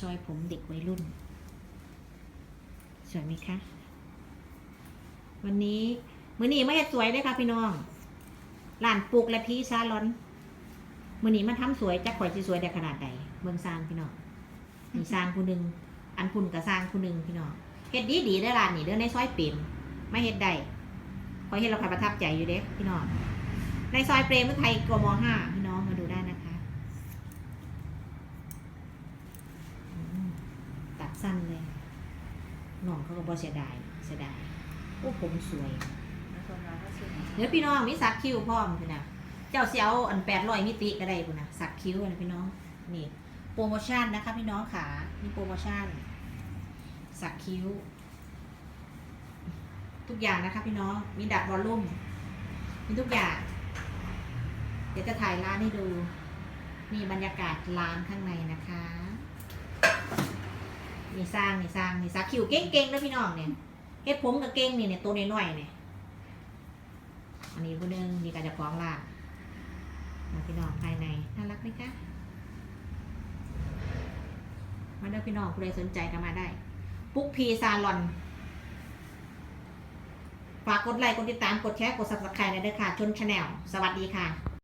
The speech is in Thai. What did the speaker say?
ซอยผมเด็กวัยรุ่น สวยไหมคะ วันนี้มือนี้ไม่เห็ดสวยเลยค่ะพี่น้องหลานปลูกและพี่ซาลอนมือนี้มันทำสวยจะข่อยสิสวยได้ขนาดใดเบิ่งสร้างพี่น้องมีสร้างผู้หนึ่งอันพุ่นกับสร้างผู้หนึ่งพี่น้องเฮ็ดดีดีๆเด้อร้านนี่เด้อในซอยเปรมไม่เฮ็ดได้ขอยเฮ็ดเราคอยประทับใจอยู่เด้พี่น้องในซอยเปรมไทยกมห้าพี่น้องมาดูได้นะคะอืมตัด สั้นเลยน้องเขาก็บ่เสียดายเสียดายโอ้ผมสวยแล้วคนเราก็ซื้อมาเดี๋ยวพี่น้องมีสักคิ้วพร้อมพี่นะเจ้าเสียวอันแปดร้อยมิติก็ได้คุณนะสักคิ้วนะพี่น้องนี่โปรโมชั่นนะคะพี่น้องขามีโปรโมชั่น สักคิ้ว ทุกอย่างนะคะพี่น้องมีดัดวอลลุ่มมีทุกอย่าง เดี๋ยวจะถ่ายร้านให้ดูมีบรรยากาศร้านข้างในนะคะ มีสร้างมีสร้างมีสักคิวเก่งๆนะพี่น้องเนี่ยเฮ็ดผมกับเก่งนี่เนี่ยตัวน้อยๆเนี่ยอันนี้ผู้หนึงมีการจะฟ้องล่ะมาพี่น้องภายในน่ารักไหมคะมาเด้อพี่น้องผู้ใดสนใจก็มาได้ ปุ๊กพีซาลอนฝากกดไลค์กดติดตามกดแชร์กด subscribe นะเด้อค่ะชนชาแนลสวัสดีค่ะ